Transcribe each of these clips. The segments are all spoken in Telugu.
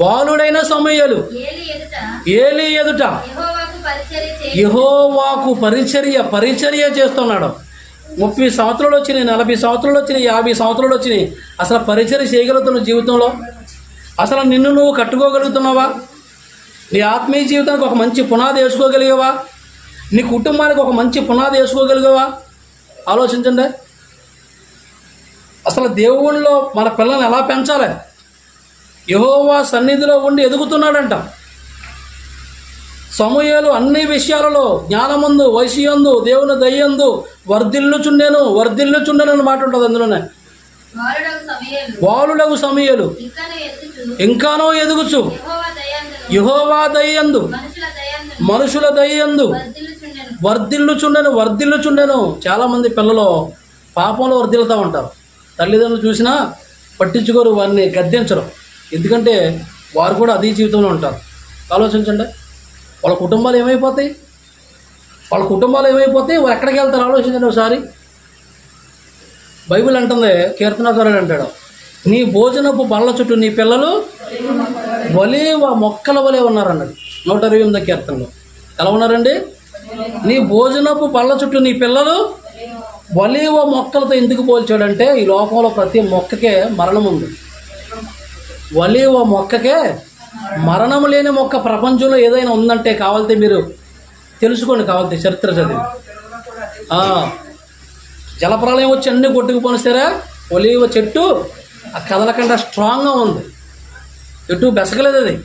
బాలుడైన సమూయేలు. ఏలి ఎదుట పరిచర్య యహోవాకు పరిచర్య పరిచర్య చేస్తున్నాడు. ముప్పై సంవత్సరాలు వచ్చినాయి నలభై సంవత్సరాలు వచ్చినాయి యాభై సంవత్సరాలు వచ్చినాయి. అసలు పరిచర్య చేయగలుగుతున్నావు జీవితంలో? అసలు నిన్ను నువ్వు కట్టుకోగలుగుతున్నావా? నీ ఆత్మీయ జీవితానికి ఒక మంచి పునాది వేసుకోగలిగావా? నీ కుటుంబానికి ఒక మంచి పునాది వేసుకోగలిగావా? ఆలోచించండి. అసలు దేవుళ్ళలో మన పిల్లల్ని ఎలా పెంచాలి? యహోవా సన్నిధిలో ఉండి ఎదుగుతున్నాడంట. సమూహలు అన్ని విషయాలలో జ్ఞానమందు వయసుయందు దేవుని దయ్యందు వర్ధిల్లుచుండెను వర్ధిల్లుచుండెను అని మాట ఉంటుంది అందులోనే. సమూయేలు. బాలులకు సమూహలు ఇంకను ఎదుగుచు. యెహోవా దయ్యందు. మనుషుల దయ్యందు. వర్ధిల్లుచుండెను వర్ధిల్లుచుండెను. చాలామంది పిల్లలు పాపంలో వర్ధిల్లుతూ ఉంటారు. తల్లిదండ్రులు చూసినా పట్టించుకోరు వారిని గద్దించరు. ఎందుకంటే వారు కూడా అదే జీవితంలో ఉంటారు. ఆలోచించండి. వాళ్ళ కుటుంబాలు ఏమైపోతాయి? వాళ్ళ కుటుంబాలు ఏమైపోతాయి? వారు ఎక్కడికి వెళ్తారు? ఆలోచించండి ఒకసారి. బైబిల్ అంటుంది కీర్తనాకారుడు అంటాడు నీ భోజనపు బళ్ళ చుట్టూ నీ పిల్లలు వలే మొక్కల వలె ఉన్నారన్నాడు. నూట ఇరవై ఎనిమిది కీర్తనలో. ఎలా ఉన్నారండి? నీ భోజనపు బళ్ళ చుట్టూ నీ పిల్లలు వలేవ మొక్కలతో ఎందుకు పోల్చాడంటే ఈ లోకంలో ప్రతి మొక్కకే మరణం ఉంది. ఒలీవ మొక్కకే మరణం లేని మొక్క ప్రపంచంలో ఏదైనా ఉందంటే కావాలంటే మీరు తెలుసుకోండి కావాలంటే చరిత్ర చదివి. జలప్రాలయం జలప్రలయం వచ్చి అన్నీ సరే ఒలీవ చెట్టు ఆ కదలకుండా స్ట్రాంగ్గా ఉంది. చెట్టు బెసకలేదు అది.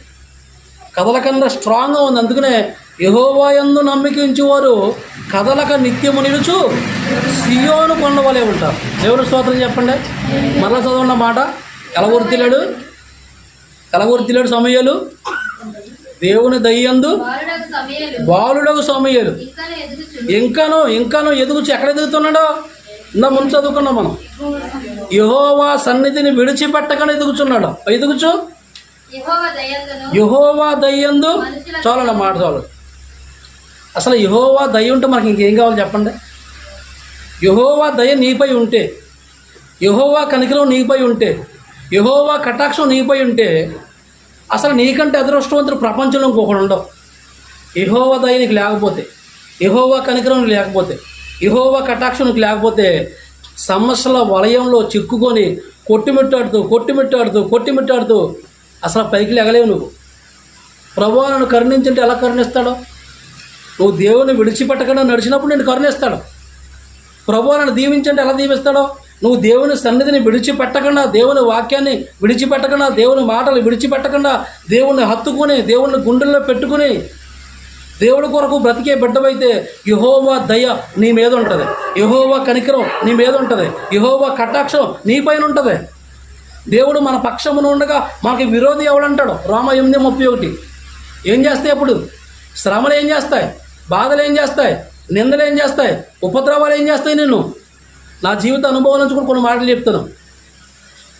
కదలకుండా స్ట్రాంగ్గా ఉంది. అందుకనే యహోవాయందు నమ్మికించి వారు కదలక నిత్యము నిలుచు సియోను కొండవలే ఉంటారు. దేవుని స్తోత్రం చెప్పండి. మరలా చదవండి మాట. ఎలా గుర్తిలాడు ఎలా గుర్తిలాడు సమయాలు దేవుని దయ్యందు బాలుడకు సమయాలు. ఇంకను ఇంకాను ఎదుగుచు. ఎక్కడ ఎదుగుతున్నాడో? ఇందా ముందు చదువుకున్నాం మనం. యహోవా సన్నిధిని విడిచిపెట్టకుండా ఎదుగుచున్నాడు. ఎదుగుచు. యెహోవా దయ్యందు చాలండి మాట చాలు. అసలు యహోవా దయ ఉంటే మనకి ఇంకేం కావాలి చెప్పండి? యహోవా దయ నీపై ఉంటే యహోవా కనికరం నీపై ఉంటే యహోవా కటాక్షం నీపై ఉంటే అసలు నీకంటే అదృష్టవంతుడు ప్రపంచంలో ఇంకొకడు ఉండవు. యహోవా దయ నీకు లేకపోతే యహోవా కనికరం నీకు లేకపోతే యహోవా కటాక్షం నీకు లేకపోతే సమస్యల వలయంలో చిక్కుకొని కొట్టుమిట్టాడుతూ కొట్టుమిట్టాడుతూ కొట్టుమిట్టాడుతూ అసలు పైకి లేగలేవు నువ్వు. ప్రభువా నన్ను కరుణించంటే ఎలా కరుణిస్తాడో? నువ్వు దేవుని విడిచిపెట్టకుండా నడిచినప్పుడు నేను కరుణిస్తాడు. ప్రభువా నన్ను దీవించంటే ఎలా దీవిస్తాడో? నువ్వు దేవుని సన్నిధిని విడిచిపెట్టకుండా దేవుని వాక్యాన్ని విడిచిపెట్టకుండా దేవుని మాటలు విడిచిపెట్టకుండా దేవుణ్ణి హత్తుకుని దేవుణ్ణి గుండెల్లో పెట్టుకుని దేవుడి కొరకు బ్రతికే బిడ్డవైతే యహోవా దయ నీ మీద ఉంటుంది. యహోవా కనికరం నీ మీద ఉంటుంది. యహోవా కటాక్షం నీ పైన ఉంటుంది. దేవుడు మన పక్షమును ఉండగా మనకి విరోధి ఎవడంటాడు? రామ ఎనిమిది ముప్పై ఒకటి. ఏం చేస్తాయి అప్పుడు? శ్రమలు ఏం చేస్తాయి? బాధలు ఏం చేస్తాయి? నిందలు ఏం చేస్తాయి? ఉపద్రవాలు ఏం చేస్తాయి నేను నా జీవిత అనుభవం నుంచి కూడా కొన్ని మాటలు చెప్తున్నాం.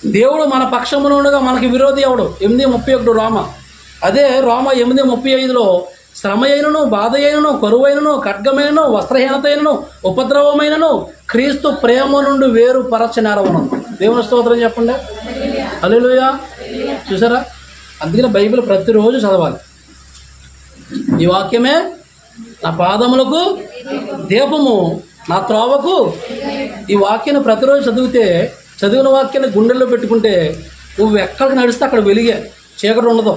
దేవుడు మన పక్షమును ఉండగా మనకి విరోధి అవడు ఎనిమిది ముప్పై ఒకటి రామ. అదే రామ ఎనిమిది ముప్పై ఐదులో శ్రమ అయినను బాధ అయినను కరువైనను ఖడ్గమైనను వస్త్రహీనత అయినను ఉపద్రవమైనను క్రీస్తు ప్రేమ నుండి వేరు పరచనేరవనం దేవుని స్తోత్రం చెప్పండి. అలెలుయా చూసారా? అందుకని బైబిల్ ప్రతిరోజు చదవాలి. ఈ వాక్యమే నా పాదములకు దీపము నా త్రోవకు ఈ వాక్యాన్ని ప్రతిరోజు చదివితే చదివిన వాక్యాన్ని గుండెల్లో పెట్టుకుంటే నువ్వు ఎక్కడికి నడిస్తే అక్కడ వెలిగే. చీకటి ఉండదు.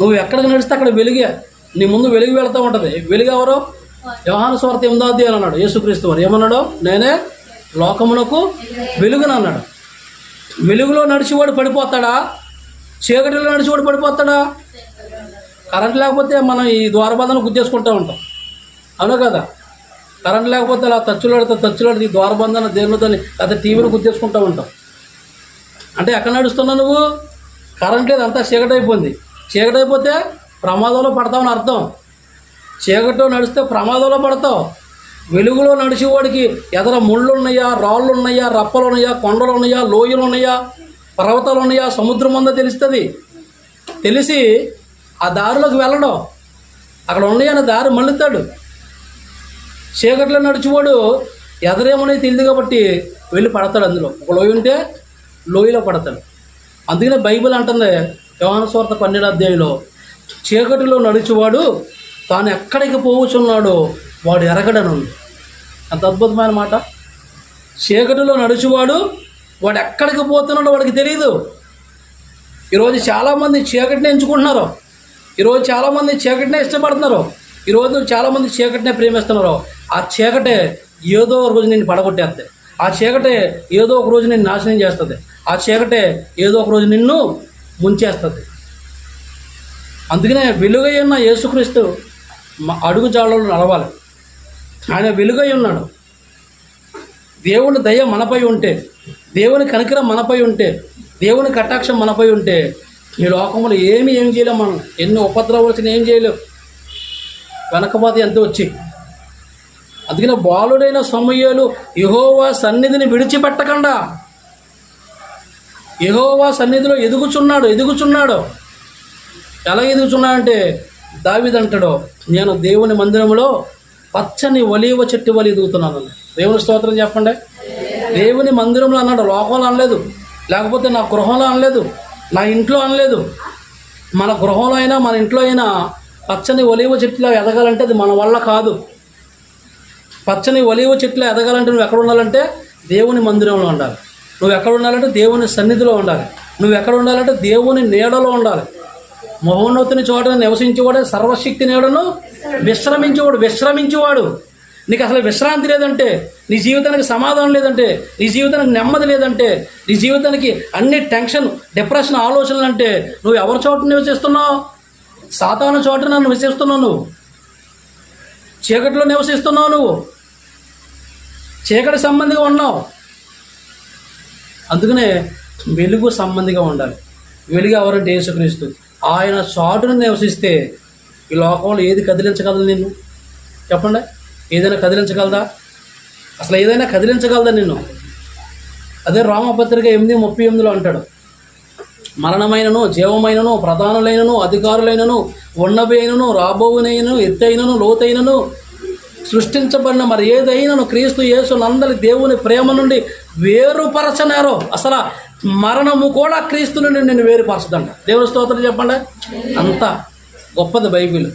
నువ్వు ఎక్కడికి నడిస్తే అక్కడ వెలిగే. నీ ముందు వెలుగు వెళ్తూ ఉంటుంది. వెలుగు ఎవరో? యోహాను స్వార్థ ఎనిమిదో అధ్యాయం అన్నాడు. యేసుక్రీస్తు వారు ఏమన్నాడు? నేనే లోకమునకు వెలుగును అన్నాడు. వెలుగులో నడిచేవాడు పడిపోతాడా? చీకటిలో నడిచేవాడు పడిపోతాడా? కరెంట్ లేకపోతే మనం ఈ ద్వారబంధను చేసుకుంటూ ఉంటాం. అవునా కదా? కరెంట్ లేకపోతే అలా తచ్చులాడితే తచ్చులాడితే ఈ ద్వారబంధన దేవుని లేకపోతే టీవీని గుద్దేసుకుంటూ ఉంటాం. అంటే ఎక్కడ నడుస్తున్నావు నువ్వు? కరెంట్ లేదు అంతా చీకటి అయిపోయింది చీకటి ప్రమాదంలో పడతామని అర్థం. చీకటిలో నడిస్తే ప్రమాదంలో పడతావు. వెలుగులో నడిచేవాడికి ఎదర ముళ్ళు ఉన్నాయా రాళ్ళు ఉన్నాయా రప్పలు ఉన్నాయా కొండలు ఉన్నాయా లోయలు ఉన్నాయా పర్వతాలు ఉన్నాయా సముద్రం ఉందా తెలుస్తుంది? తెలిసి ఆ దారిలోకి వెళ్ళడం. అక్కడ ఉన్నాయన్న దారి మళ్ళుతాడు చీకట్లో నడిచేవాడు ఎదరేమనేది తెలియదు కాబట్టి వెళ్ళి పడతాడు అందులో. ఒక లోయ ఉంటే లోయలో పడతాడు. అందుకనే బైబిల్ అంటుంది యోహాను స్వార్థ పన్నెండు అధ్యాయంలో చీకటిలో నడిచేవాడు తాను ఎక్కడికి పోవచ్చున్నాడో వాడు ఎరగడను. అంత అద్భుతమైన మాట. చీకటిలో నడిచేవాడు వాడు ఎక్కడికి పోతున్నాడో వాడికి తెలియదు ఈరోజు చాలామంది చీకటిని ఎంచుకుంటున్నారు. ఈరోజు చాలామంది చీకటినే ఇష్టపడుతున్నారు. ఈరోజు చాలామంది చీకటినే ప్రేమిస్తున్నారు. ఆ చీకటే ఏదో ఒక రోజు నేను పడగొట్టేస్తుంది ఆ చీకటే ఏదో ఒక రోజు నేను నాశనం చేస్తుంది. ఆ చీకటే ఏదో ఒక రోజు నిన్ను ముంచేస్తుంది. అందుకనే వెలుగై ఉన్న యేసుక్రీస్తు అడుగు జాడలో నడవాలి. ఆయన వెలుగై ఉన్నాడు. దేవుని దయ మనపై ఉంటే దేవుని కనికరం మనపై ఉంటే దేవుని కటాక్షం మనపై ఉంటే ఈ లోకంలో ఏమి ఏం చేయలేము మనం. ఎన్ని ఉపద్రవాలు వచ్చినా ఏం చేయలేము వెనకబాత ఎంత వచ్చి అందుకనే బాలుడైన సమయాలు యహోవా సన్నిధిని విడిచిపెట్టకుండా. యహోవా సన్నిధిలో ఎదుగుచున్నాడు ఎదుగుచున్నాడు. ఎలా ఎదుగుచున్నాడంటే దావిదంటాడు నేను దేవుని మందిరంలో పచ్చని ఒలీవ చెట్టు వలి ఎదుగుతున్నాను దేవుని స్తోత్రం చెప్పండి. దేవుని మందిరంలో అన్నాడు లోకంలో అనలేదు. లేకపోతే నా గృహంలో అనలేదు. నా ఇంట్లో అనలేదు. మన గృహంలో అయినా మన ఇంట్లో అయినా పచ్చని ఒలీవ చెట్టులో ఎదగాలంటే అది మన వల్ల కాదు. పచ్చని ఒలివ చెట్లు ఎదగాలంటే నువ్వు ఎక్కడ ఉండాలంటే దేవుని మందిరంలో ఉండాలి. నువ్వు ఎక్కడ ఉండాలంటే దేవుని సన్నిధిలో ఉండాలి. నువ్వు ఎక్కడ ఉండాలంటే దేవుని నీడలో ఉండాలి. మహోన్నతుని చోట నివసించేవాడు సర్వశక్తి నీడను విశ్రమించేవాడు విశ్రమించేవాడు. నీకు అసలు విశ్రాంతి లేదంటే నీ జీవితానికి సమాధానం లేదంటే నీ జీవితానికి నెమ్మది లేదంటే నీ జీవితానికి అన్ని టెన్షన్ డిప్రెషన్ ఆలోచనలు అంటే నువ్వు ఎవరి చోట నివసిస్తున్నావు? సాతాను చోట నన్ను నివసిస్తున్నావు నువ్వు. చీకటిలో నివసిస్తున్నావు నువ్వు. చీకటి సంబంధిగా ఉన్నావు. అందుకనే వెలుగు సంబంధిగా ఉండాలి. వెలుగు ఎవరంటే యేసుక్రీస్తు. ఆయన చాటును నివసిస్తే ఈ లోకంలో ఏది కదిలించగలదు నిన్ను? చెప్పండి. ఏదైనా కదిలించగలదా? అసలు ఏదైనా కదిలించగలదా నిన్ను? అదే రామపత్రిక ఎనిమిది ముప్పై ఎనిమిదిలో అంటాడు. మరణమైనను జీవమైనను ప్రధానులైనను అధికారులైనను ఉన్నవి అయినను రాబోవునైనను ఎత్తైనను లోతైనను సృష్టించబడిన మరి ఏదైనాను క్రీస్తు యేసు నందలి దేవుని ప్రేమ నుండి వేరుపరచనారో. అసలు మరణము కూడా క్రీస్తు నుండి నేను వేరుపరచదంట. దేవుని స్తోత్రం చెప్పండి. అంత గొప్పది బైబిల్.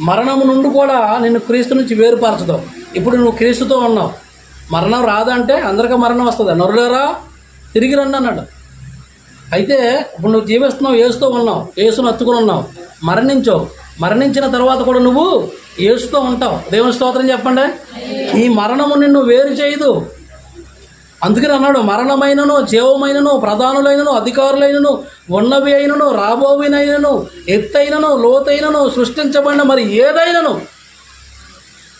మరణము నుండి కూడా నిన్ను క్రీస్తు నుంచి వేరుపరచదు. ఇప్పుడు నువ్వు క్రీస్తుతో ఉన్నావు. మరణం రాదంటే అందరికీ మరణం వస్తుంది. నొరులేరా? తిరిగి రండి అన్నాడు. అయితే ఇప్పుడు నువ్వు జీవిస్తున్నావు ఏసుతో ఉన్నావు ఏసును అత్తుకుని ఉన్నావు. మరణించావు మరణించిన తర్వాత కూడా నువ్వు ఏసుతో ఉంటావు. దేవుని స్తోత్రం చెప్పండి? ఈ మరణము నిన్ను వేరు చేయదు. అందుకని అన్నాడు మరణమైనను జీవమైనను ప్రధానులైనను అధికారులైనను ఉన్నవి అయినను రాబోవినైనను ఎత్తైనను లోతైనను సృష్టించబడిన మరి ఏదైనను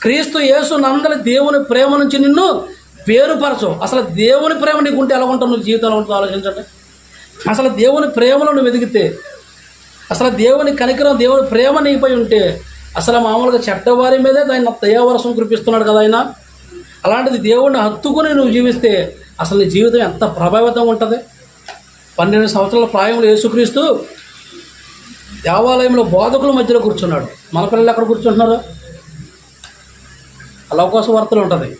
క్రీస్తు యేసు నందలి దేవుని ప్రేమ నుంచి నిన్ను వేరుపరచవు అసలు దేవుని ప్రేమ నీకుంటే ఎలా ఉంటావు నువ్వు జీవితంలో ఉంటుందో ఆలోచించండి. అసలు దేవుని ప్రేమలో నువ్వు ఎదిగితే అసలు దేవుని కనికరం దేవుని ప్రేమ నీపై ఉంటే అసలు మామూలుగా చెడ్డవారి మీదే ఆయన దయావరసం కురిపిస్తున్నాడు కదా ఆయన? అలాంటిది దేవుడిని హత్తుకుని నువ్వు జీవిస్తే అసలు నీ జీవితం ఎంత ప్రభావితం ఉంటుంది? పన్నెండు సంవత్సరాల ప్రాయంలో యేసుక్రీస్తు దేవాలయంలో బోధకుల మధ్యలో కూర్చున్నాడు. మన పిల్లలు ఎక్కడ కూర్చుంటున్నారు? అలవకాశ వార్తలు ఉంటుంది.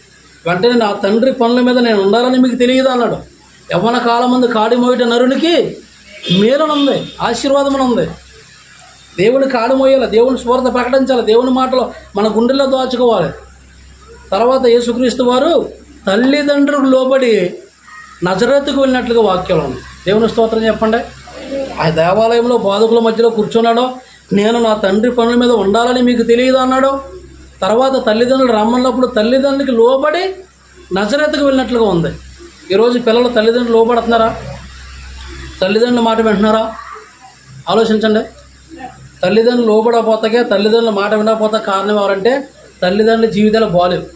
వెంటనే నా తండ్రి పనుల మీద నేను ఉండాలని మీకు తెలియదు అన్నాడు. యవ్వన కాలం ముందు కాడి నరునికి మేలునుంది ఆశీర్వాదమునుంది. దేవుని కాడిమోయాలి దేవుని స్వార్థ ప్రకటించాలి దేవుని మాటలు మన గుండెల్లో దాచుకోవాలి. తర్వాత యేసుక్రీస్తు వారు తల్లిదండ్రులకు లోబడి నజరత్తుకు వెళ్ళినట్లుగా వాక్యాలు ఉంది దేవుని స్తోత్రం చెప్పండి. ఆ దేవాలయంలో బాధకుల మధ్యలో కూర్చున్నాడో నేను నా తండ్రి పనుల మీద ఉండాలని మీకు తెలియదు అన్నాడు తర్వాత తల్లిదండ్రులు రమ్మన్నప్పుడు తల్లిదండ్రులకి లోబడి నజరత్తుకు వెళ్ళినట్లుగా ఉంది. ఈరోజు పిల్లలు తల్లిదండ్రులు లోపడుతున్నారా తల్లిదండ్రుల మాట వింటున్నారా? ఆలోచించండి. తల్లిదండ్రులు లోపడకపోతే తల్లిదండ్రుల మాట వినకపోతే కారణం ఎవరంటే తల్లిదండ్రుల జీవితాలు బాగాలేవు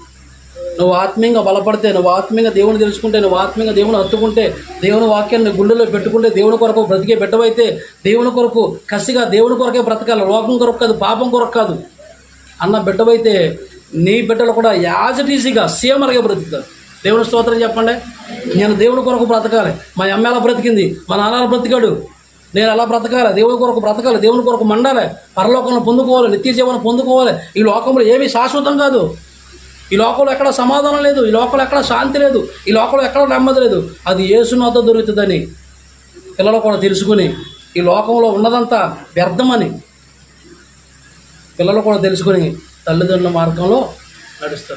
నువ్వు ఆత్మీయంగా బలపడితే నువ్వు ఆత్మీయంగా దేవుని తెలుసుకుంటే నువ్వు ఆత్మీయంగా దేవుని హత్తుకుంటే దేవుని వాక్యాన్ని గుండెలో పెట్టుకుంటే దేవుని కొరకు బ్రతికే బిడ్డవైతే దేవుని కొరకు కసిగా దేవుని కొరకే బ్రతకాలి. లోకం కొరకు కాదు పాపం కొరకు కాదు. అన్న బిడ్డవైతే నీ బిడ్డలు కూడా యాజ్ ఇట్ సేమ్ అలాగే బ్రతుకుతారు. దేవుని స్తోత్రం చెప్పండి. నేను దేవుని కొరకు బ్రతకాలి. మా అమ్మ ఎలా బ్రతికింది? మా నాన్న బ్రతికాడు? నేను అలా బ్రతకాలి? దేవుని కొరకు బ్రతకాలి దేవుని కొరకు మండాలి. పరలోకంలో పొందుకోవాలి నిత్య జీవనం పొందుకోవాలి. ఈ లోకంలో ఏమీ శాశ్వతం కాదు. ఈ లోకంలో ఎక్కడ సమాధానం లేదు. ఈ లోకంలో ఎక్కడ శాంతి లేదు. ఈ లోకంలో ఎక్కడ నెమ్మది లేదు. అది ఏసునాథ దొరుకుతుందని పిల్లలు కూడా తెలుసుకుని ఈ లోకంలో ఉన్నదంతా వ్యర్థమని పిల్లలు కూడా తెలుసుకుని తల్లిదండ్రుల మార్గంలో నడుస్తారు.